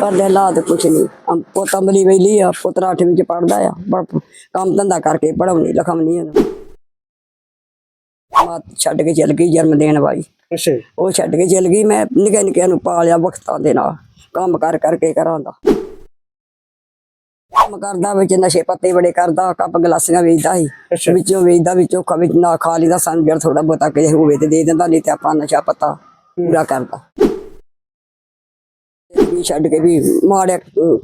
ਕਰਦੇ ਹਾਲਾਤ ਕੁਛ ਨਹੀਂ ਅਮ ਪੋਤਾ ਮਲੀ ਵੇਲੀ ਆ ਪੁੱਤਰ ਅੱਠਵੀਂ ਚ ਪੜਦਾ ਆ ਪਰ ਕੰਮ ਧੰਦਾ ਕਰਕੇ ਪੜਾਉਣੀ ਲਿਖਾਉਣੀ ਉਹਨੂੰ ਮਾਂ ਛੱਡ ਕੇ ਚਲ ਗਈ ਜਨਮ ਦੇਣ ਵਾਲੀ। ਅੱਛਾ ਜੀ। ਉਹ ਛੱਡ ਕੇ ਚਲ ਗਈ ਮੈਂ ਨਿੱਕੇ ਨਿੱਕਿਆਂ ਨੂੰ ਪਾਲਿਆ ਵਕਤਾਂ ਦੇ ਨਾਲ ਕੰਮ ਕਰ ਕਰਕੇ ਕਰਾਂਦਾ ਕੰਮ ਕਰਦਾ ਵਿੱਚ ਨਸ਼ੇ ਪੱਤੇ ਬੜੇ ਕਰਦਾ ਕੱਪ ਗਲਾਸੀਆਂ ਵੇਚਦਾ ਅੱਛਾ। ਸੀ ਵਿੱਚੋਂ ਵੇਚਦਾ ਵਿੱਚੋਂ ਖਾ ਵਿੱਚ ਨਾ ਖਾ ਲਈਦਾ ਸਾਨੂੰ ਜਿਹੜਾ ਥੋੜਾ ਬਹੁਤਾ ਕਿਸੇ ਹੋਵੇ ਤੇ ਦੇ ਦਿੰਦਾ ਨਹੀਂ ਤੇ ਆਪਾਂ ਨਸ਼ਾ ਪੱਤਾ ਪੂਰਾ ਕਰਦਾ। ਵੀ ਛੱਡ ਕੇ ਵੀ ਮਾੜਿਆ ਅਹ,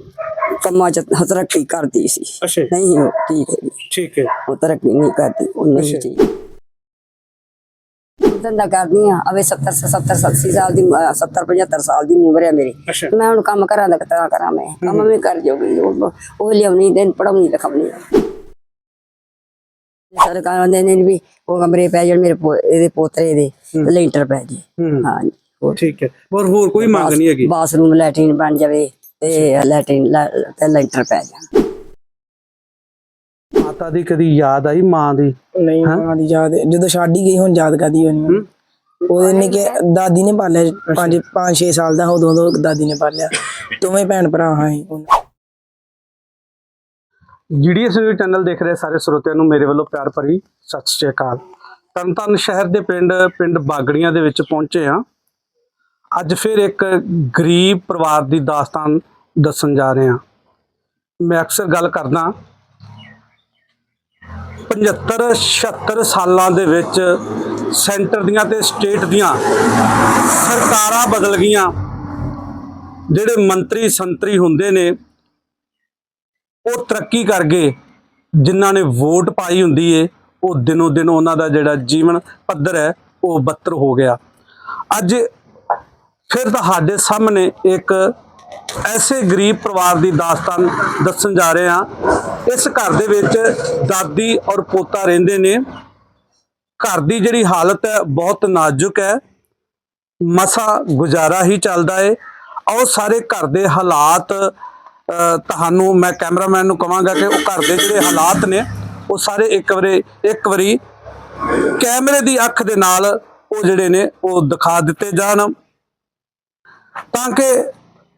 ਕੰਮਾਂ ਚ ਤਰੱਕੀ ਕਰਦੀ ਸੀ। ਅੱਛਾ ਜੀ। ਨਹੀਂ ਉਹ ਠੀਕ ਹੈ ਠੀਕ ਹੈ। ਉਹ ਤਰੱਕੀ ਨਹੀਂ ਕਰਦੀ ਉਹ ਨਹੀਂ ਅੱਛਾ। ਠੀਕ। ਧੰਦਾ ਕਰਦੀ ਆ ਅਵੇ 70 70 80 ਸਾਲ ਦੀ 70 75 ਸਾਲ ਦੀ ਉਮਰ ਹੈ ਮੇਰੀ। ਅੱਛਾ। ਮੈਂ ਹੁਣ ਕੰਮ ਕਰਾਂ ਦਾ ਕਿਤਨਾ ਕਰਾਂ ਮੈਂ। ਕੰਮ ਵੀ ਕਰ ਜੋਗੀ ਉਹ ਉਹ ਲਿਆਉਣੀ ਦਿਨ ਪੜਾਉਣੀ ਲਿਖਾਉਣੀ। ਸਰਕਾਰਾਂ ਦੇ ਨੇ ਵੀ ਉਹ ਕਮਰੇ ਪੈ ਜਾਣ ਮੇਰੇ ਪੋ- ਇਹਦੇ ਪੋਤਰੇ ਦੇ ਲੈਂਟਰ ਪੈ ਜੇ। ਹੂੰ। ਹਾਂ। ਠੀਕ ਹੈ। ਪਰ ਹੋਰ ਕੋਈ ਮੰਗ ਨਹੀਂ ਹੈਗੀ? ਬਾਥਰੂਮ ਲੈਟਰੀਨ ਬਣ ਜਾਵੇ ਤੇ ਲੈਟਰੀਨ ਤੇ ਲੈਂਟਰ ਪੈ ਜਾਣ। ਮਾਤਾ ਦੀ ਕਦੀ ਯਾਦ ਆਈ? ਮਾਂ ਦੀ? ਨਹੀਂ ਮਾਂ ਦੀ ਯਾਦ ਜਦੋਂ ਛੱਡ ਹੀ ਗਈ ਹੁਣ ਯਾਦ ਕਰਦੀ ਹੋਣੀ ਉਹਦੇ ਨੇ ਕਿ ਦਾਦੀ ਨੇ ਪਾਲਿਆ ਪੰਜ ਪੰਜ 6 ਸਾਲ ਦਾ ਉਦੋਂ ਤੋਂ ਦਾਦੀ ਨੇ ਪਾਲਿਆ। ਦੋਵੇਂ ਭੈਣ ਭਰਾ ਹਾਂ। ਜੀਡੀਐਸ ਚੈਨਲ ਦੇਖ ਰਹੇ ਸਾਰੇ ਸਰੋਤਿਆਂ ਨੂੰ ਮੇਰੇ ਵੱਲੋਂ ਪਿਆਰ ਭਰੀ ਸਤਿ ਸ਼੍ਰੀ ਅਕਾਲ। ਤਰਨਤਾਰਨ ਸ਼ਹਿਰ ਦੇ ਪਿੰਡ ਪਿੰਡ ਬਾਗੜੀਆਂ ਦੇ ਵਿੱਚ ਪਹੁੰਚੇ ਹਾਂ। ਅੱਜ ਫਿਰ ਇੱਕ ਗਰੀਬ ਪਰਿਵਾਰ ਦੀ ਦਾਸਤਾਨ ਦੱਸਣ ਜਾ ਰਹੇ ਹਾਂ। ਮੈਂ ਅਕਸਰ ਗੱਲ ਕਰਦਾ 75 76 ਸਾਲਾਂ ਦੇ ਵਿੱਚ ਸੈਂਟਰ ਦੀਆਂ ਤੇ ਸਟੇਟ ਦੀਆਂ ਸਰਕਾਰਾਂ ਬਦਲ ਗਈਆਂ। ਜਿਹੜੇ ਮੰਤਰੀ ਸੰਤਰੀ ਹੁੰਦੇ ਨੇ, ਉਹ ਤਰੱਕੀ ਕਰ ਗਏ। ਜਿਨ੍ਹਾਂ ਨੇ ਵੋਟ ਪਾਈ ਹੁੰਦੀ ਏ, ਉਹ ਦਿਨੋ ਦਿਨ ਉਹਨਾਂ ਦਾ ਜਿਹੜਾ ਜੀਵਨ ਪੱਧਰ ਹੈ, ਉਹ ਬੱਤਰ ਹੋ ਗਿਆ। ਅੱਜ ਫਿਰ ਤੁਹਾਡੇ ਸਾਹਮਣੇ ਇੱਕ ਐਸੇ ਗਰੀਬ ਪਰਿਵਾਰ ਦੀ ਦਾਸਤਾਨ ਦੱਸਣ ਜਾ ਰਹੇ ਹਾਂ। ਇਸ ਘਰ ਦੇ ਵਿੱਚ ਦਾਦੀ ਔਰ ਪੋਤਾ ਰਹਿੰਦੇ ਨੇ। ਘਰ ਦੀ ਜਿਹੜੀ ਹਾਲਤ ਹੈ, ਬਹੁਤ ਨਾਜ਼ੁਕ ਹੈ। ਮਸਾ ਗੁਜ਼ਾਰਾ ਹੀ ਚੱਲਦਾ ਏ। ਆਓ ਸਾਰੇ ਘਰ ਦੇ ਹਾਲਾਤ ਤੁਹਾਨੂੰ ਮੈਂ ਕੈਮਰਾਮੈਨ ਨੂੰ ਕਹਾਂਗਾ ਕਿ ਉਹ ਘਰ ਦੇ ਜਿਹੜੇ ਹਾਲਾਤ ਨੇ, ਉਹ ਸਾਰੇ ਇੱਕ ਵਾਰੀ ਇੱਕ ਵਾਰੀ ਕੈਮਰੇ ਦੀ ਅੱਖ ਦੇ ਨਾਲ ਉਹ ਜਿਹੜੇ ਨੇ, ਉਹ ਦਿਖਾ ਦਿੱਤੇ ਜਾਣ। ਤਾਂ ਕਿ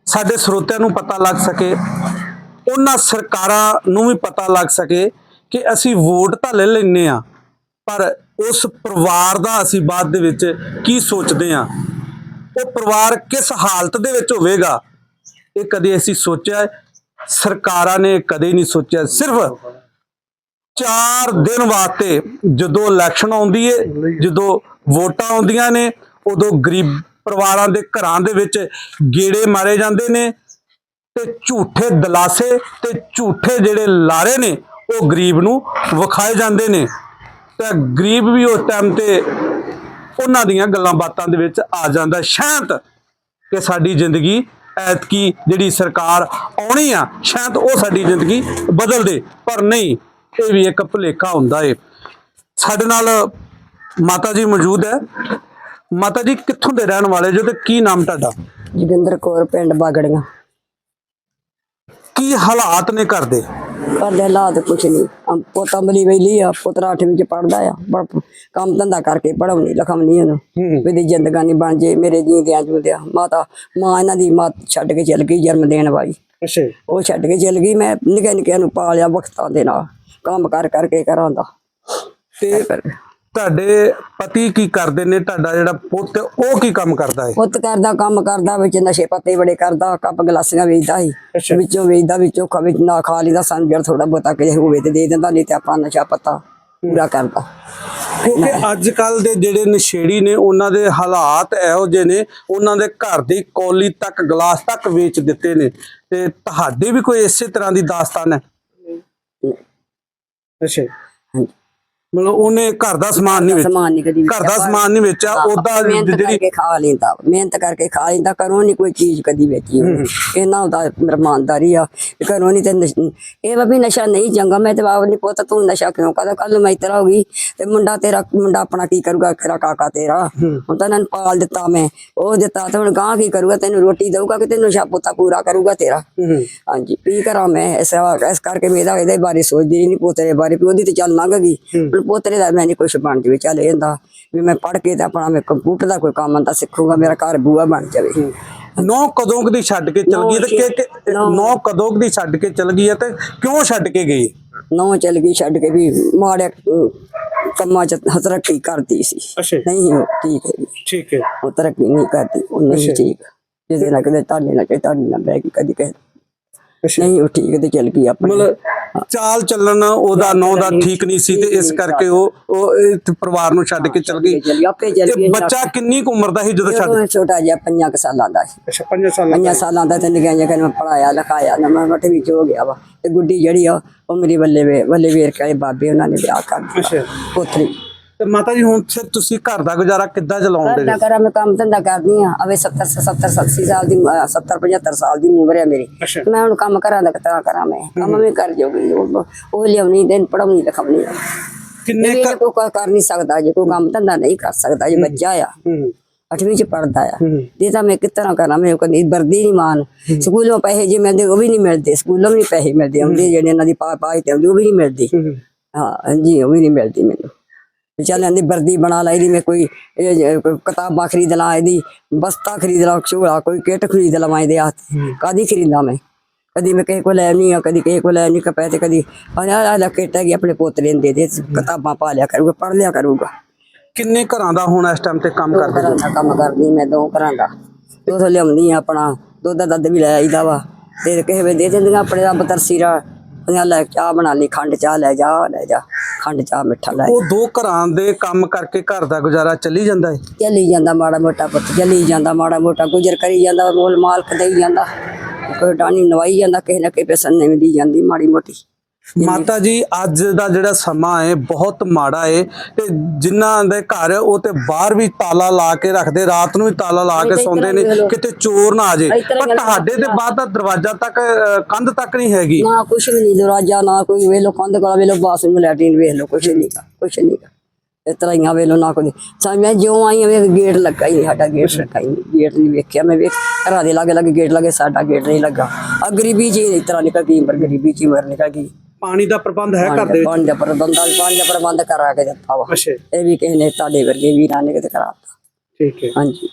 ਸਾਡੇ ਸਰੋਤਿਆਂ ਨੂੰ ਪਤਾ ਲੱਗ ਸਕੇ, ਉਹਨਾਂ ਸਰਕਾਰਾਂ ਨੂੰ ਵੀ ਪਤਾ ਲੱਗ ਸਕੇ ਕਿ ਅਸੀਂ ਵੋਟ ਤਾਂ ਲੈ ਲੈਨੇ ਆ ਪਰ ਉਸ ਪਰਿਵਾਰ ਦਾ ਅਸੀਂ ਬਾਅਦ ਦੇ ਵਿੱਚ ਕੀ ਸੋਚਦੇ ਆ ਉਹ ਪਰਿਵਾਰ ਕਿਸ ਹਾਲਤ ਦੇ ਵਿੱਚ ਹੋਵੇਗਾ? ਇਹ ਕਦੇ ਅਸੀਂ ਸੋਚਿਆ ਸਰਕਾਰਾਂ ਨੇ ਕਦੇ ਨਹੀਂ ਸੋਚਿਆ। ਸਿਰਫ 4 ਦਿਨ ਵਾਸਤੇ ਜਦੋਂ ਇਲੈਕਸ਼ਨ ਆਉਂਦੀ ਏ ਜਦੋਂ ਵੋਟਾਂ ਆਉਂਦੀਆਂ ਨੇ, ਉਦੋਂ ਗਰੀਬ ਪਰਿਵਾਰਾਂ ਦੇ ਘਰਾਂ ਦੇ ਵਿੱਚ ਗੇੜੇ ਮਾਰੇ ਜਾਂਦੇ ਨੇ ਤੇ ਝੂਠੇ ਦਲਾਸੇ ਤੇ ਝੂਠੇ ਜਿਹੜੇ ਲਾਰੇ ਨੇ, ਉਹ ਗਰੀਬ ਨੂੰ ਵਿਖਾਏ ਜਾਂਦੇ ਨੇ। ਤੇ ਗਰੀਬ ਵੀ ਉਸ ਟਾਈਮ ਤੇ ਉਹਨਾਂ ਦੀਆਂ ਗੱਲਾਂ ਬਾਤਾਂ ਦੇ ਵਿੱਚ ਆ ਜਾਂਦਾ। ਸ਼ਾਂਤ ਕਿ ਸਾਡੀ ਜ਼ਿੰਦਗੀ ਐਤਕੀ ਜਿਹੜੀ ਸਰਕਾਰ ਆਉਣੀ ਆ ਸ਼ਾਇਦ ਉਹ ਸਾਡੀ ਜ਼ਿੰਦਗੀ ਬਦਲ ਦੇ। ਪਰ ਨਹੀਂ, ਇਹ ਵੀ ਇੱਕ ਭੁਲੇਖਾ ਹੁੰਦਾ ਏ। ਸਾਡੇ ਨਾਲ ਮਾਤਾ ਜੀ ਮੌਜੂਦ ਹੈ। ਮਾਤਾ ਜੀ ਕਿੱਥੋਂ ਦੇ ਰਹਿਣ ਵਾਲੇ ਜੋ ਤੇ ਕੀ ਨਾਮ ਤੁਹਾਡਾ? ਜੋਗਿੰਦਰ ਕੌਰ ਪਿੰਡ ਬਾਗੜੀਆਂ। ਕੀ ਹਾਲਾਤ ਨੇ ਘਰ ਦੇ? ਕਰਦੇ ਹਾਲਾਤ ਕੁਛ ਨਹੀਂ। ਅਮ ਪੋਤਾ ਮਲੀ ਵੇਲੀ ਆ ਪੁੱਤਰ ਅੱਠਵੀਂ ਚ ਪੜਦਾ ਆ। ਪਰ ਕੰਮ ਧੰਦਾ ਕਰਕੇ ਪੜਾਉਣੀ ਲਿਖਾਉਣੀ ਉਹਨੂੰ। ਵੀ ਦੀ ਜ਼ਿੰਦਗਾਨੀ ਬਣ ਜੇ ਮੇਰੇ ਜੀਂਦਿਆਂ ਜੁੰਦਿਆਂ ਮਾਤਾ ਮਾਂ ਇਹਨਾਂ ਦੀ ਮਾਂ ਛੱਡ ਕੇ ਚਲ ਗਈ ਜਨਮ ਦੇਣ ਵਾਲੀ। ਅੱਛਾ ਉਹ ਛੱਡ ਕੇ ਚਲ ਗਈ ਮੈਂ ਨਿੱਕੇ ਨਿੱਕਿਆਂ ਨੂੰ ਪਾਲਿਆ ਵਕਤਾਂ ਦੇ ਨਾਲ। ਕੰਮ ਕਰ ਕਰਕੇ ਕਰਾਂਦਾ ਤੇ ਤੁਹਾਡੇ ਪਤੀ ਕੀ ਕਰਦੇ ਨੇ? ਤੁਹਾਡਾ ਜਿਹੜਾ ਪੁੱਤ ਉਹ ਕੀ ਕੰਮ ਕਰਦਾ ਹੈ? ਪੁੱਤ ਕਰਦਾ ਕੰਮ ਕਰਦਾ ਵਿੱਚ ਨਸ਼ੇ ਪੱਤੇ ਬੜੇ ਕਰਦਾ ਕੱਪ ਗਲਾਸੀਆਂ ਵੇਚਦਾ। ਸੀ। ਵਿੱਚੋਂ ਵੇਚਦਾ ਵਿੱਚੋਂ ਖਾ ਵਿੱਚ ਨਾ ਖਾ ਲਈਦਾ ਸਾਨੂੰ ਜਿਹੜਾ ਥੋੜਾ ਬਹੁਤਾ ਕਿਸੇ ਹੋਵੇ ਤੇ ਦੇ ਦਿੰਦਾ ਨਹੀਂ ਤੇ ਆਪਾਂ ਨਸ਼ਾ ਪੱਤਾ ਪੂਰਾ ਕਰਦਾ। ਕਿਉਂਕਿ ਅੱਜ ਕੱਲ ਦੇ ਜਿਹੜੇ ਨਸ਼ੇੜੀ ਨੇ ਉਹਨਾਂ ਦੇ ਹਾਲਾਤ ਇਹੋ ਜਿਹੇ ਨੇ ਉਹਨਾਂ ਦੇ ਘਰ ਦੀ ਕੌਲੀ ਤੱਕ ਗਲਾਸ ਤੱਕ ਵੇਚ ਦਿੱਤੇ ਨੇ। ਤੇ ਤੁਹਾਡੇ ਵੀ ਕੋਈ ਇਸੇ ਤਰ੍ਹਾਂ ਦੀ ਦਾਸਤਾਨ ਹੈ? ਅੱਛਾ। ਮਤਲਬ ਉਹਨੇ ਘਰ ਦਾ ਸਮਾਨ ਨਹੀਂ ਵੇਚਿਆ। ਸਮਾਨ ਨਹੀਂ ਕਦੀ ਘਰ ਦਾ ਸਮਾਨ ਨਹੀਂ ਵੇਚਿਆ ਉਹਦਾ ਮਿਹਨਤ ਜਿਹੜੀ ਕਰਕੇ ਖਾ ਲੈਂਦਾ ਮਿਹਨਤ ਕਰਕੇ ਖਾ ਲੈਂਦਾ ਘਰੋਂ ਨਹੀਂ ਕੋਈ ਚੀਜ਼ ਕਦੀ ਵੇਚੀ। ਇਹਨਾਂ ਦਾ ਇਮਾਨਦਾਰੀ ਆ ਘਰੋਂ ਨਹੀਂ ਤੇ ਇਹ ਵਾ ਨਸ਼ਾ ਨਹੀਂ ਚੰਗਾ ਮੈਂ ਤੇ ਨਹੀਂ ਪੁੱਤ ਤੂੰ ਨਸ਼ਾ ਕਿਉਂ ਕਰਦਾ? ਕੱਲ ਮੈਂ ਇਤਰਾ ਹੋ ਗਈ ਤੇ ਮੁੰਡਾ ਤੇਰਾ ਮੁੰਡਾ ਆਪਣਾ ਕੀ ਕਰੂਗਾ? ਖਰਾ ਕਾਕਾ ਤੇਰਾ। ਹੁਣ ਤਾਂ ਇਹਨਾਂ ਨੂੰ ਪਾਲ ਦਿੱਤਾ ਮੈਂ ਉਹ ਦਿੱਤਾ ਤੇ ਹੁਣ ਗਾਂ ਕੀ ਕਰੂਗਾ? ਤੈਨੂੰ ਰੋਟੀ ਦਊਗਾ ਕਿ ਤੈਨੂੰ ਨਸ਼ਾ ਪੁੱਤਾ ਪੂਰਾ ਕਰੂਗਾ ਤੇਰਾ। ਹਾਂਜੀ ਕੀ ਕਰਾਂ ਮੈਂ? ਇਸ ਇਸ ਕਰਕੇ ਮੇਰਾ ਇਹਦੇ ਬਾਰੇ ਸੋਚਦੀ ਨਹੀਂ ਪੋਤੇ ਦੇ ਬਾਰੇ ਵੀ ਉਹਦੀ ਤੇ ਚੱਲ ਲੰਘ ਗਈ। ਪੋਤਰੇ ਦਾ ਮੈਂ ਨਹੀਂ ਕੁਝ ਬਣ ਜਵੇ ਚੱਲ ਇਹਦਾ ਵੀ ਮੈਂ ਪੜ੍ਹ ਕੇ ਤੇ ਆਪਣਾ ਮੈਂ ਕੰਪਿਊਟਰ ਦਾ ਕੋਈ ਕੰਮ ਆਂਦਾ ਸਿੱਖੂਗਾ ਮੇਰਾ ਘਰ ਬੂਆ ਬਣ ਜਾਵੇ ਨੌ ਕਦੋਂ ਕੁ ਦੀ ਛੱਡ ਕੇ ਚਲ ਗਈ ਤੇ ਕਿ- ਨੌ ਕਦੋਂ ਕੁ ਦੀ ਛੱਡ ਕੇ ਚਲ ਗਈ ਹੈ ਤੇ ਕਿਉਂ ਛੱਡ ਕੇ ਗਈ? ਨੌ ਚਲ ਗਈ ਛੱਡ ਕੇ ਵੀ ਮਾੜੇ ਅਹ, ਕੰਮਾਂ ਚ ਤਰੱਕੀ ਕਰਦੀ ਸੀ। ਨਹੀਂ ਠੀਕ ਹੈ ਠੀਕ ਹੈ। ਉਹ ਤਰੱਕੀ ਨਹੀਂ ਕਰਦੀ ਉਹ ਨਹੀਂ ਠੀਕ। ਜਿਹਦੇ ਨਾਲ ਕਦੇ ਤੁਹਾਡੇ ਨਾਲ ਕਦੇ ਤੁਹਾਡੇ ਨਾਲ ਬਹਿ ਕੇ ਕਦੀ ਕਹੇ। ਨਹੀਂ ਉਹ ਠੀਕ ਤੇ ਚਲ ਗਈ ਆਪਣੇ। ਮਤਲਬ ਚਾਲ ਚੱਲਣ ਉਹਦਾ ਨੌ ਦਾ ਠੀਕ ਨਹੀਂ ਸੀ ਤੇ ਇਸ ਕਰਕੇ ਉਹ ਉਹ ਇਹ ਪਰਿਵਾਰ ਨੂੰ ਛੱਡ ਕੇ ਚਲ ਗਈ। ਚਲੀ ਆਪੇ ਚਲ ਤੇ ਬੱਚਾ ਕਿੰਨੀ ਕੁ ਉਮਰ ਦਾ ਸੀ ਜਦੋਂ ਛੱਡ ਜਦੋਂ ਛੋਟਾ ਜਿਹਾ ਪੰਜਾਂ ਕੁ ਸਾਲਾਂ ਦਾ ਸੀ। ਅੱਛਾ 5 ਸਾਲ ਪੰਜਾਂ ਸਾਲਾਂ ਦਾ ਤੇ ਨਿਗਾਹਾਂ ਕਰ ਮੈਂ ਪੜਾਇਆ ਲਿਖਾਇਆ ਨਾ ਮੈਂ ਵਿੱਚ ਹੋ ਗਿਆ ਵਾ। ਤੇ ਗੁੱਡੀ ਜਿਹੜੀ ਆ ਉਹ ਮੇਰੀ ਬੱਲੇ ਵੇ ਬੱਲੇ ਵੇਰ ਕੇ ਬਾਬੇ ਉਹਨਾਂ ਨੇ ਵਿਆਹ ਕਰ ਦਿੱਤਾ। ਪੋਤਰੀ। ਤੇ ਮਾਤਾ ਜੀ ਹੁਣ ਫਿਰ ਤੁਸੀਂ ਘਰ ਦਾ ਗੁਜ਼ਾਰਾ ਕਿੱਦਾਂ ਚਲਾਉਂਦੇ ਕਰਦਾ ਕਰਾਂ ਮੈਂ ਕੰਮ ਧੰਦਾ ਕਰਦੀ ਆ ਅਵੇ 70 70 80 ਸਾਲ ਦੀ 70 75 ਸਾਲ ਦੀ ਉਮਰ ਹੈ ਮੇਰੀ। ਮੈਂ ਹੁਣ ਕੰਮ ਕਰਾਂ ਦਾ ਕਿਤਾ ਕਰਾਂ ਮੈਂ? ਕੰਮ ਵੀ ਕਰ ਜੋਗੀ ਉਹ ਲਿਆਉਣੀ ਦਿਨ ਪੜਾਉਣੀ ਲਿਖਾਉਣੀ ਕਿੰਨੇ ਕੋਈ ਕਰ ਨਹੀਂ ਸਕਦਾ ਜੇ ਕੋਈ ਕੰਮ ਧੰਦਾ ਨਹੀਂ ਕਰ ਸਕਦਾ ਜੇ ਬੱਚਾ ਆ। ਅੱਠਵੀਂ ਚ ਪੜਦਾ ਆ। ਇਹ ਤਾਂ ਮੈਂ ਤਰ੍ਹਾਂ ਕਰਾਂ? ਮੈਂ ਕਦੀ ਵਰਦੀ ਨਹੀਂ ਮਾਨ ਸਕੂਲੋਂ ਪੈਸੇ ਜੇ ਮਿਲਦੇ ਉਹ ਵੀ ਨਹੀਂ ਮਿਲਦੇ। ਸਕੂਲੋਂ ਵੀ ਪੈਸੇ ਮਿਲਦੇ। ਆਉਂਦੇ ਜਿਹੜੇ ਇਹਨਾਂ ਦੀ ਪਾ ਪਾਈ ਤੇ ਆਉਂਦੀ ਉਹ ਵੀ ਨਹੀਂ ਮਿਲਦੀ। ਹਾਂ ਜੀ ਉਹ ਵੀ ਨਹੀਂ ਮਿਲਦੀ ਮੈਨੂੰ। ਚੱਲ ਇਹਦੀ ਵਰਦੀ ਬਣਾ ਲਾ ਇਹਦੀ ਮੈਂ ਕੋਈ ਕਿਤਾਬਾਂ ਖਰੀਦ ਲਾਂ ਇਹਦੀ ਬਸਤਾ ਖਰੀਦ ਲਾਂ ਝੋਲਾ ਕੋਈ ਕਿੱਟ ਖਰੀਦ ਲਵਾਂ ਇਹਦੇ ਹੱਥ ਕਾਦੀ ਖਰੀਦਾਂ ਮੈਂ। ਕਦੀ ਮੈਂ ਕਿਸੇ ਕੋ ਲੈਣੀ ਆ ਕਦੀ ਕਿਸੇ ਕੋ ਲੈਣੀ ਕਪੈ ਤੇ ਕਦੀ ਆ ਆ ਕਿੱਟ ਹੈਗੀ ਆਪਣੇ ਪੋਤਰੇ ਨੂੰ ਦੇ ਦੇ ਕਿਤਾਬਾਂ ਪਾ ਲਿਆ ਕਰੂਗਾ ਪੜ ਲਿਆ ਕਰੂਗਾ। ਕਿੰਨੇ ਘਰਾਂ ਦਾ ਹੁਣ ਇਸ ਟਾਈਮ ਤੇ ਕੰਮ ਕਰਦੇ ਦਾ ਕੰਮ ਕਰਦੀ ਮੈਂ ਦੋ ਘਰਾਂ ਦਾ। ਦੁੱਧ ਲਿਆਉਂਦੀ ਆ ਆਪਣਾ ਦੁੱਧ ਦਾ ਦੁੱਧ ਵੀ ਲੈ ਆਈਦਾ ਵਾ। ਤੇ ਕਿਸੇ ਵੇ ਦੇ ਦਿੰਦੀਆਂ ਆਪਣੇ ਰੱਬ ਤਰਸੀਰਾ ਪੰਜਾਹ ਲੈ ਚਾਹ ਬਣਾ ਲਈ ਖੰਡ ਚਾਹ ਲੈ ਜਾ ਲੈ ਜਾ। ਖੰਡ ਚਾਹ ਮਿੱਠਾ ਲੈ ਉਹ ਦੋ ਘਰਾਂ ਦੇ ਕੰਮ ਕਰਕੇ ਘਰ ਦਾ ਗੁਜ਼ਾਰਾ ਚੱਲੀ ਜਾਂਦਾ ਹੈ ਚੱਲੀ ਜਾਂਦਾ ਮਾੜਾ ਮੋਟਾ ਪੁੱਤ ਚੱਲੀ ਜਾਂਦਾ ਮਾੜਾ ਮੋਟਾ ਗੁਜ਼ਰ ਕਰੀ ਜਾਂਦਾ ਮੋਲ ਮਾਲਕ ਦੇਈ ਜਾਂਦਾ। ਕੋਈ ਟਾਣੀ ਨਵਾਈ ਜਾਂਦਾ ਕਿਸੇ ਨਾ ਕਿਸੇ ਪੈਸਾ ਨਹੀਂ ਦੀ ਜਾਂਦੀ ਮਾੜੀ ਮੋਟੀ। ਮਾਤਾ ਜੀ ਅੱਜ ਦਾ ਜਿਹੜਾ ਸਮਾਂ ਹੈ ਬਹੁਤ ਮਾੜਾ ਹੈ। ਤੇ ਜਿਨ੍ਹਾਂ ਦੇ ਘਰ ਉਹ ਤੇ ਬਾਹਰ ਵੀ ਤਾਲਾ ਲਾ ਕੇ ਰੱਖਦੇ ਰਾਤ ਨੂੰ ਵੀ ਤਾਲਾ ਲਾ ਕੇ ਸੌਂਦੇ ਨੇ ਕਿਤੇ ਚੋਰ ਨਾ ਆ ਜੇ ਪਰ ਤੁਹਾਡੇ ਦੇ ਬਾਹਰ ਦਾ ਦਰਵਾਜ਼ਾ ਤੱਕ ਕੰਧ ਤੱਕ ਨਹੀਂ ਹੈਗੀ। ਨਾ ਕੁਛ ਵੀ ਨਹੀਂ ਦਰਵਾਜ਼ਾ ਨਾ ਕੋਈ ਵੇਲੋ ਕੰਧ ਕੋਲ ਵੇਲੋ ਬਾਥਰੂਮ ਲੈਟਰੀਨ ਵੇਖ ਲੋ ਕੁਛ ਨਹੀਂ ਕੁਛ ਨਹੀਂ ਇਸ ਤਰ੍ਹਾਂ ਹੀ ਆ ਵੇਲੋ ਨਾ ਕੋਈ। ਸਾ ਮੈਂ ਜਿਉਂ ਆਈ ਵੇਖ ਗੇਟ ਲੱਗਾ ਹੀ ਸਾਡਾ ਗੇਟ ਲੱਗਾ ਹੀ ਗੇਟ ਨਹੀਂ ਵੇਖਿਆ ਮੈਂ ਵੇਖ ਘਰਾਂ ਦੇ ਲਾਗੇ ਲਾਗੇ ਗੇਟ ਲੱਗੇ ਸਾਡਾ ਗੇਟ ਨਹੀਂ ਲੱਗਾ। ਆ ਗਰੀਬੀ ਜੀ ਇਸ ਤਰ੍ਹਾਂ ਨਿਕਲ ਗਈ ਪਰ ਗਰੀਬੀ ਜੀ ਮਰ ਨਿਕਲ ਗਈ। ਪਾਣੀ ਦਾ ਪ੍ਰਬੰਧ ਹੈ ਘਰ ਦੇ ਵਿੱਚ? ਪਾਣੀ ਦਾ ਪ੍ਰਬੰਧ ਪਾਣੀ ਦਾ ਪ੍ਰਬੰਧ ਕਰਾ ਕੇ ਦਿੱਤਾ ਵਾ। ਅੱਛਾ ਇਹ ਵੀ ਕਿਸੇ ਨੇ ਤੁਹਾਡੇ ਵਰਗੇ ਵੀਰਾਂ ਨੇ ਕਿਤੇ ਕਰਾਤਾ। ਠੀਕ ਹੈ। ਹਾਂਜੀ।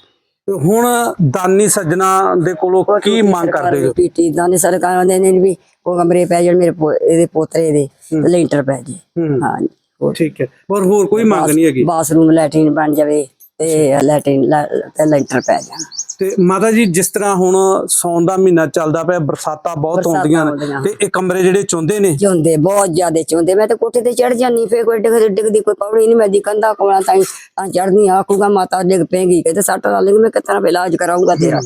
ਹੁਣ ਦਾਨੀ ਸੱਜਣਾ ਦੇ ਕੋਲੋਂ ਕੀ ਮੰਗ ਕਰਦੇ ਹੋ ਪੀਟੀ ਦਾ ਨੇ ਸਰਕਾਰ ਦੇ ਨੇ ਵੀ ਉਹ ਕਮਰੇ ਪੈ ਜਾਣ ਮੇਰੇ ਇਹਦੇ ਪੋਤਰੇ ਦੇ ਲੈਂਟਰ ਪੈ ਜੇ। ਹਾਂਜੀ ਠੀਕ ਹੈ। ਪਰ ਹੋਰ ਕੋਈ ਮੰਗ ਨਹੀਂ ਹੈਗੀ? ਬਾਥਰੂਮ ਲੈਟਰੀਨ ਬਣ ਜਾਵੇ। ਤੇ ਲੈਟਰੀਨ ਲੈ- ਤੇ ਲੈਂਟਰ ਪੈ ਜਾਣ ਤੇ ਮਾਤਾ ਜੀ ਜਿਸ ਤਰ੍ਹਾਂ ਹੁਣ ਸੌਣ ਦਾ ਮਹੀਨਾ ਚੱਲਦਾ ਪਿਆ ਬਰਸਾਤਾਂ ਬਹੁਤ ਨੇ। ਆਉਂਦੀਆਂ। ਤੇ ਇਹ ਕਮਰੇ ਜਿਹੜੇ ਚੁੰਦੇ ਨੇ? ਚੁੰਦੇ ਬਹੁਤ ਜ਼ਿਆਦੇ ਚੁੰਦੇ। ਮੈਂ ਤਾਂ ਕੋਠੇ ਤੇ ਚੜ ਜਾਨੀ ਫੇਰ ਕੋਈ ਡਿੱਗ ਡਿੱਗਦੀ ਕੋਈ ਪੌੜੀ ਨਹੀਂ ਮਿਲਦੀ ਕੰਧਾ ਕੋਲਾਂ ਤਾਂ ਤਾਂ ਚੜਨੀ ਆਖੂਗਾ ਮਾਤਾ ਡਿੱਗ ਪੈਗੀ ਕਹਿੰਦੇ ਸੱਟ ਲਾ ਲੇਗੀ ਮੈਂ ਕਿਤਨਾ ਇਲਾਜ ਕਰਾਉਂਗਾ ਤੇਰਾ।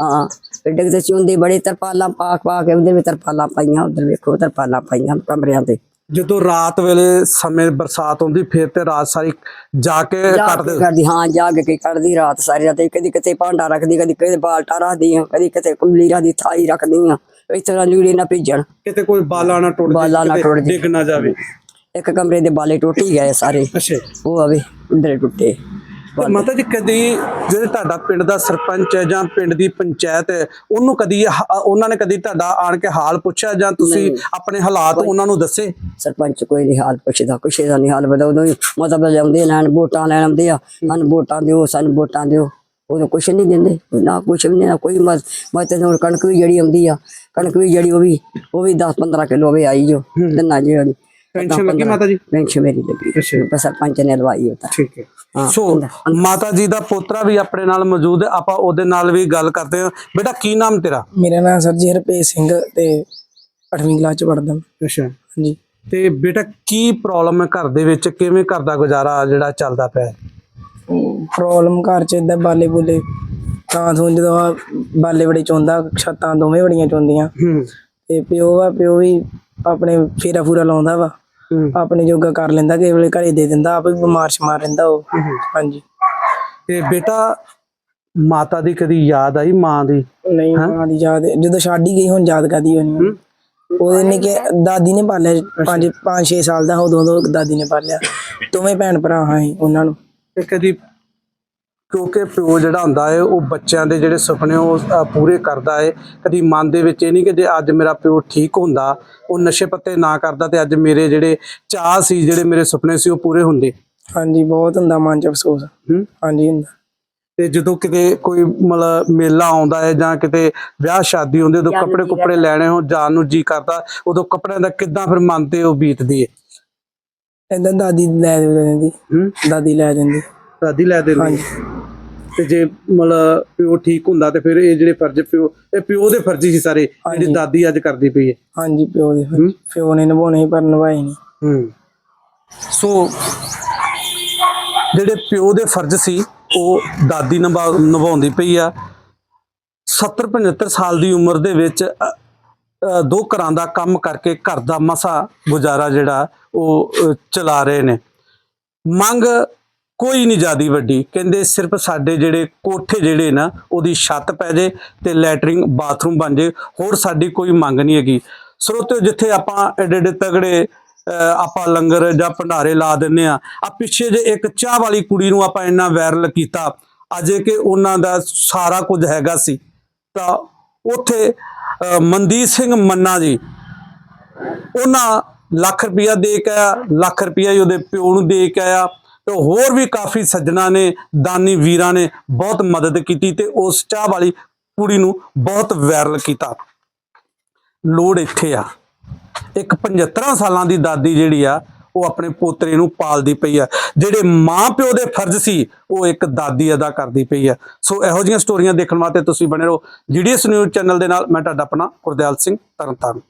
ਹਾਂ ਫਿਰ ਡਿੱਗਦੇ ਚੁੰਦੇ ਬੜੇ ਤਰਪਾਲਾਂ ਪਾ ਪਾ ਕੇ ਉਹਦੇ ਵਿੱਚ ਤਰਪਾਲਾਂ ਪਾਈਆਂ ਉਧਰ ਵੇਖੋ ਤਰਪਾਲਾਂ ਪਾਈਆਂ ਕਮਰਿਆਂ ਤੇ। ਜਦੋਂ ਰਾਤ ਵੇਲੇ ਸਮੇਂ ਬਰਸਾਤ ਹੁੰਦੀ ਫਿਰ ਤੇ ਰਾਤ ਸਾਰੀ ਜਾ ਕੇ ਕੱਟਦੇ। ਕਰਦੀ ਹਾਂ ਜਾਗ ਕੇ ਕੱਢਦੀ ਰਾਤ ਸਾਰੀ ਰਾਤ। ਕਦੀ ਕਿਤੇ ਭਾਂਡਾ ਰੱਖਦੀ ਕਦੀ ਕਿਤੇ ਬਾਲਟਾ ਰੱਖਦੀ ਆ ਕਦੀ ਕਿਤੇ ਕੁੰਲੀਰਾਂ ਦੀ ਥਾਈ ਰੱਖਦੀ ਆ ਇਸ ਤਰ੍ਹਾਂ ਲੀੜੇ ਨਾ ਭਿੱਜਣ। ਕਿਤੇ ਕੋਈ ਬਾਲਾ ਨਾ ਟੁੱਟ ਬਾਲਾ ਨਾ ਟੁੱਟ ਜੇ। ਡਿੱਗ ਨਾ ਜਾਵੇ। ਇੱਕ ਕਮਰੇ ਦੇ ਬਾਲੇ ਟੁੱਟ ਹੀ ਗਏ ਸਾਰੇ। ਅੱਛਾ। ਉਹ ਆਵੇ ਉਧਰੇ ਟੁੱਟੇ। ਮਾਤਾ ਜੀ ਕਦੀ ਜਿਹੜੇ ਤੁਹਾਡਾ ਪਿੰਡ ਦਾ ਸਰਪੰਚ ਹੈ ਜਾਂ ਪਿੰਡ ਦੀ ਪੰਚਾਇਤ ਹੈ ਉਹਨੂੰ ਕਦੀ ਹ- ਉਹਨਾਂ ਨੇ ਕਦੀ ਤੁਹਾਡਾ ਆਣ ਕੇ ਹਾਲ ਪੁੱਛਿਆ ਜਾਂ ਤੁਸੀਂ ਆਪਣੇ ਹਾਲਾਤ ਉਹਨਾਂ ਨੂੰ ਦੱਸੇ? ਸਰਪੰਚ ਕੋਈ ਨਹੀਂ ਹਾਲ ਪੁੱਛਦਾ ਕੁਛ ਦਾ ਨਹੀਂ ਹਾਲ ਬਦਾ ਉਦੋਂ ਹੀ ਮਤਲਬ ਲਿਆਉਂਦੇ ਲੈਣ ਵੋਟਾਂ ਲੈਣ ਆਉਂਦੇ ਆ ਸਾਨੂੰ ਵੋਟਾਂ ਦਿਓ ਸਾਨੂੰ ਵੋਟਾਂ ਦਿਓ। ਉਦੋਂ ਕੁਛ ਨਹੀਂ ਦਿੰਦੇ ਨਾ ਕੁਛ ਵੀ ਨਹੀਂ ਨਾ ਕੋਈ ਮਤ ਮਤ ਹੋਰ ਕਣਕ ਵੀ ਜਿਹੜੀ ਆਉਂਦੀ ਆ ਕਣਕ ਵੀ ਜਿਹੜੀ ਉਹ ਵੀ ਉਹ ਵੀ 10 15 ਕਿਲੋ ਵੀ ਆਈ ਜੋ ਦਿਨਾਂ ਜਿਹੜੀ ਪੈਨਸ਼ਨ ਲੱਗੀ ਮਾਤਾ ਜੀ? ਪੈਨਸ਼ਨ ਮੇਰੀ ਲੱਗੀ। ਅੱਛਾ। ਸਰਪੰਚ ਨੇ ਲਵਾਈ ਉਹ ਤਾਂ। ਠੀਕ ਹੈ। ਹਾਂ, ਸੋ ਮਾਤਾ ਜੀ ਦਾ ਪੋਤਰਾ ਵੀ ਆਪਣੇ ਨਾਲ ਮੌਜੂਦ ਹੈ। ਆਪਾਂ ਉਹਦੇ ਨਾਲ ਵੀ ਗੱਲ ਕਰਦੇ ਹਾਂ। ਬੇਟਾ ਕੀ ਨਾਮ ਤੇਰਾ? ਮੇਰਾ ਨਾਮ ਸਰ ਜੀ ਹਰਪ੍ਰੀਤ ਸਿੰਘ ਤੇ 8ਵੀਂ ਕਲਾਸ ਚ ਪੜਦਾ ਅੱਛਾ। ਹਾਂਜੀ। ਤੇ ਬੇਟਾ ਕੀ ਪ੍ਰੋਬਲਮ ਹੈ ਘਰ ਦੇ ਵਿੱਚ? ਕਿਵੇਂ ਘਰ ਦਾ ਗੁਜ਼ਾਰਾ ਜਿਹੜਾ ਚੱਲਦਾ ਪਿਆ ਹੈ? ਪ੍ਰੋਬਲਮ ਘਰ ਚ ਇਦਾਂ ਬਾਲੇ ਬੁਲੇ ਤਾਂ ਤੋਂ ਜਦੋਂ ਬਾਲੇ ਬੜੇ ਚੋਂਦਾ ਛੱਤਾਂ ਦੋਵੇਂ ਬੜੀਆਂ ਚੋਂਦੀਆਂ। ਹੂੰ। ਤੇ ਪਿਓ ਵਾ ਪਿਓ ਵੀ ਆਪਣੇ ਫੇਰਾ ਫੂਰਾ ਲਾਉਂਦਾ ਵਾ। ਆਪਣੇ ਜੋਗਾ ਕਰ ਲੈਂਦਾ ਕਿਸੇ ਵੇਲੇ ਘਰੇ ਦੇ ਦਿੰਦਾ ਆਪ ਵੀ ਬਿਮਾਰ ਸ਼ਮਾਰ ਰਹਿੰਦਾ ਉਹ। ਹਾਂਜੀ। ਤੇ ਬੇਟਾ ਮਾਤਾ ਦੀ ਕਦੀ ਯਾਦ ਆਈ ਮਾਂ ਦੀ? ਨਹੀਂ ਮਾਂ ਦੀ ਯਾਦ ਜਦੋਂ ਹੀ ਗਈ ਹੁਣ ਯਾਦ ਕਰਦੀ ਹੋਣੀ ਉਹਦੇ ਨੇ ਕਿ ਦਾਦੀ ਨੇ ਪਾਲਿਆ ਪੰਜ ਪੰਜ 6 ਸਾਲ ਦਾ ਉਦੋਂ ਉਦੋਂ ਦਾਦੀ ਨੇ ਪਾਲਿਆ। ਦੋਵੇਂ ਭੈਣ ਭਰਾ ਹਾਂ ਉਹਨਾਂ ਨੂੰ। ਤੇ ਕਦੀ ਕਿਉਂਕਿ ਪਿਓ ਜਿਹੜਾ ਹੁੰਦਾ ਹੈ ਉਹ ਬੱਚਿਆਂ ਦੇ ਜਿਹੜੇ ਸੁਪਨੇ ਉਹ ਪੂਰੇ ਕਰਦਾ ਹੈ ਕਦੀ ਮਨ ਦੇ ਵਿੱਚ ਇਹ ਨਹੀਂ ਕਿ ਜੇ ਅੱਜ ਮੇਰਾ ਪਿਓ ਠੀਕ ਹੁੰਦਾ ਉਹ ਨਸ਼ੇ ਪੱਤੇ ਨਾ ਕਰਦਾ ਤੇ ਅੱਜ ਮੇਰੇ ਜਿਹੜੇ ਚਾਹ ਸੀ ਜਿਹੜੇ ਮੇਰੇ ਸੁਪਨੇ ਸੀ ਉਹ ਪੂਰੇ ਹੁੰਦੇ। ਹਾਂਜੀ ਬਹੁਤ ਹੁੰਦਾ ਮਨ ਚ ਅਫਸੋਸ। ਹਾਂਜੀ ਹੁੰਦਾ। ਤੇ ਜਦੋਂ ਕਿਤੇ ਕੋਈ ਮਤਲਬ ਮੇਲਾ ਆਉਂਦਾ ਹੈ ਜਾਂ ਕਿਤੇ ਵਿਆਹ ਸ਼ਾਦੀ ਹੁੰਦੀ ਉਦੋਂ ਕੱਪੜੇ ਕੁੱਪੜੇ ਲੈਣੇ ਹੋ ਜਾਣ ਨੂੰ ਜੀ ਕਰਦਾ ਉਦੋਂ ਕੱਪੜਿਆਂ ਦਾ ਕਿੱਦਾਂ ਫਿਰ ਮਨ ਤੇ ਉਹ ਬੀਤਦੀ ਹੈ ਏਦਾਂ ਦਾਦੀ ਲੈ ਦੇ ਦਿੰਦੀ। ਹੂੰ? ਦਾਦੀ ਲੈ ਦਿੰਦੀ। ਦਾਦੀ ਲੈ ਦਿੰਦੀ। ਹਾਂਜੀ। ਤੇ ਜੇ ਮਤਲਬ ਪਿਓ ਠੀਕ ਹੁੰਦਾ ਤੇ ਫਿਰ ਇਹ ਜਿਹੜੇ ਫਰਜ਼ ਪਿਓ ਇਹ ਪਿਓ ਦੇ ਫਰਜ਼ ਸੀ ਸਾਰੇ ਜਿਹੜੀ। ਦਾਦੀ ਅੱਜ ਕਰਦੀ ਪਈ ਹੈ। ਹਾਂਜੀ ਪਿਓ ਦੇ ਹੂੰ। ਪਿਓ ਨੇ ਨਿਭਾਉਣੇ ਸੀ ਪਰ ਨਿਭਾਏ ਨਹੀਂ। ਹੂੰ। ਸੋ ਜਿਹੜੇ ਪਿਓ ਦੇ ਫਰਜ਼ ਸੀ ਉਹ ਦਾਦੀ ਨਿਭਾ ਨਿਭਾਉਂਦੀ ਪਈ ਆ। 70 75 ਸਾਲ ਦੀ ਉਮਰ ਦੇ ਵਿੱਚ ਅ, ਅ, ਦੋ ਘਰਾਂ ਦਾ ਕੰਮ ਕਰਕੇ ਘਰ ਦਾ ਮਸਾ ਗੁਜ਼ਾਰਾ ਜਿਹੜਾ ਉਹ ਅ, ਚਲਾ ਰਹੇ ਨੇ। ਮੰਗ ਕੋਈ ਨਹੀਂ ਜਿਆਦੀ ਵੱਡੀ। ਕਹਿੰਦੇ ਸਿਰਫ ਸਾਡੇ ਜਿਹੜੇ ਕੋਠੇ ਜਿਹੜੇ ਨਾ, ਉਹਦੀ ਛੱਤ ਪੈ ਜੇ ਤੇ ਲੈਟਰਿੰਗ ਬਾਥਰੂਮ ਬਣ ਜੇ, ਹੋਰ ਸਾਡੀ ਕੋਈ ਮੰਗ ਨਹੀਂ ਹੈਗੀ। ਸਰੋਤਿਓ, ਜਿੱਥੇ ਆਪਾਂ ਐਡੇ ਐਡੇ ਤਗੜੇ, ਅਹ, ਆਪਾਂ ਲੰਗਰ ਜਾਂ ਭੰਡਾਰੇ ਲਾ ਦਿੰਨੇ ਆ ਆ ਪਿੱਛੇ ਜੇ ਇੱਕ ਚਾਹ ਵਾਲੀ ਕੁੜੀ ਨੂੰ ਆਪਾਂ ਇੰਨਾ ਵਾਇਰਲ ਕੀਤਾ, ਅਜੇ ਕਿ ਉਹਨਾਂ ਦਾ ਸਾਰਾ ਕੁਝ ਹੈਗਾ ਸੀ। ਤਾਂ ਉੱਥੇ ਮਨਦੀਪ ਸਿੰਘ ਮੰਨਾ ਜੀ, ਉਹਨਾਂ ਲੱਖ ਰੁਪਇਆ ਦੇ ਕੇ ਆਇਆ, ਲੱਖ ਰੁਪਇਆ ਹੀ ਉਹਦੇ ਪਿਓ ਨੂੰ ਦੇ ਕੇ ਆਇਆ। ਤੇ ਹੋਰ ਵੀ ਕਾਫੀ ਸੱਜਣਾ ਨੇ, ਦਾਨੀ ਵੀਰਾਂ ਨੇ ਬਹੁਤ ਮਦਦ ਕੀਤੀ ਤੇ ਉਸ ਚਾਹ ਵਾਲੀ ਕੁੜੀ ਨੂੰ ਬਹੁਤ ਵਾਇਰਲ ਕੀਤਾ। ਲੋੜ ਇੱਥੇ ਆ। ਇੱਕ 75 ਸਾਲਾਂ ਦੀ ਦਾਦੀ ਜਿਹੜੀ ਆ, ਉਹ ਆਪਣੇ ਪੋਤਰੇ ਨੂੰ ਪਾਲਦੀ ਪਈ ਆ। ਜਿਹੜੇ ਮਾਂ ਪਿਓ ਦੇ ਫਰਜ਼ ਸੀ, ਉਹ ਇੱਕ ਦਾਦੀ ਅਦਾ ਕਰਦੀ ਪਈ ਆ। ਸੋ ਇਹੋ ਜਿਹੀਆਂ ਸਟੋਰੀਆਂ ਦੇਖਣ ਵਾਸਤੇ ਤੁਸੀਂ ਬਣੇ ਰਹੋ। ਜੀਡੀਐਸ ਨਿਊਜ਼ ਚੈਨਲ ਦੇ ਨਾਲ ਮੈਂ ਤੁਹਾਡਾ ਆਪਣਾ ਗੁਰਦਿਆਲ ਸਿੰਘ ਤਰਨਤਾਰਨ।